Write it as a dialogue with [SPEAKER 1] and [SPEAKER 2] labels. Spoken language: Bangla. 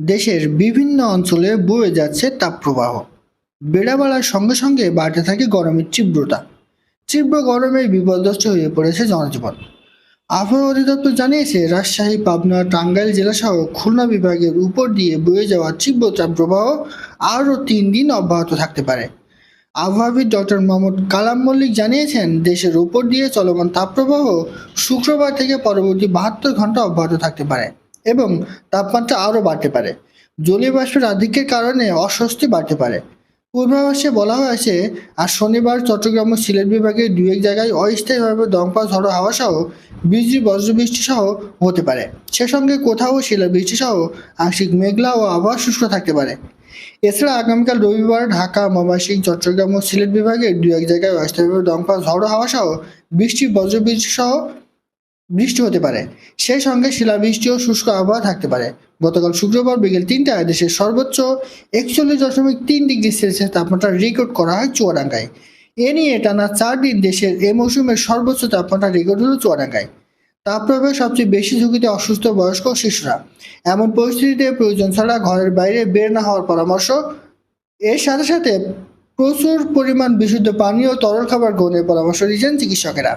[SPEAKER 1] দেশের বিভিন্ন অঞ্চলে বয়ে যাচ্ছে তাপপ্রবাহ। বেড়া বাড়ার সঙ্গে সঙ্গে বাড়তে থাকে গরমের তীব্রতা। তীব্র গরমে বিপর্যস্ত হয়ে পড়েছে জনজীবন। আবহাওয়া অধিদপ্তর জানিয়েছে, রাজশাহী, পাবনা, টাঙ্গাইল জেলাসহ খুলনা বিভাগের উপর দিয়ে বয়ে যাওয়া তীব্র তাপপ্রবাহ আরও তিন দিন অব্যাহত থাকতে পারে। আবহাওয়াবিদ ডক্টর মোহাম্মদ কালাম মল্লিক জানিয়েছেন, দেশের উপর দিয়ে চলমান তাপপ্রবাহ শুক্রবার থেকে পরবর্তী বাহাত্তর ঘণ্টা অব্যাহত থাকতে পারে। এবং তাপমাত্রা আরও বাড়তে পারে। জলীয় বাষ্পের আধিক্যের কারণে অস্বস্তি বাড়তে পারে। পূর্বাভাসে বলা হয়েছে, আর শনিবার চট্টগ্রাম ও সিলেট বিভাগের দু এক জায়গায় অস্থায়ীভাবে দমকা ঝড়ো হাওয়া সহ বিজলি বজ্রবৃষ্টি সহ হতে পারে। সে সঙ্গে কোথাও শিলাবৃষ্টি সহ আংশিক মেঘলা ও আবহাওয়া শুষ্ক থাকতে পারে। এছাড়া আগামীকাল রবিবার ঢাকা, ময়মনসিংহ, চট্টগ্রাম ও সিলেট বিভাগের দু এক জায়গায় অস্থায়ীভাবে দমকা ঝড়ো হাওয়া সহ বৃষ্টি বজ্রবৃষ্টি সহ বৃষ্টি হতে পারে। সেই সঙ্গে শিলাবৃষ্টি ও শুষ্ক আবহাওয়া থাকতে পারে। গতকাল শুক্রবার বিকেল তিনটায় দেশের সর্বোচ্চ একচল্লিশ দশমিক তিন ডিগ্রি সেলসিয়াস তাপমাত্রা রেকর্ড করা হয় চুয়াডাঙ্গায়। এ নিয়ে টানা চার দিন দেশের এ মৌসুমের সর্বোচ্চ তাপমাত্রা রেকর্ড হল চুয়াডাঙ্গায়। তাপপ্রবাহে সবচেয়ে বেশি ঝুঁকিতে অসুস্থ বয়স্ক শিশুরা। এমন পরিস্থিতিতে প্রয়োজন ছাড়া ঘরের বাইরে বের না হওয়ার পরামর্শ। এর সাথে সাথে প্রচুর পরিমাণ বিশুদ্ধ পানি ও তরল খাবার গ্রহণের পরামর্শ দিয়েছেন চিকিৎসকেরা।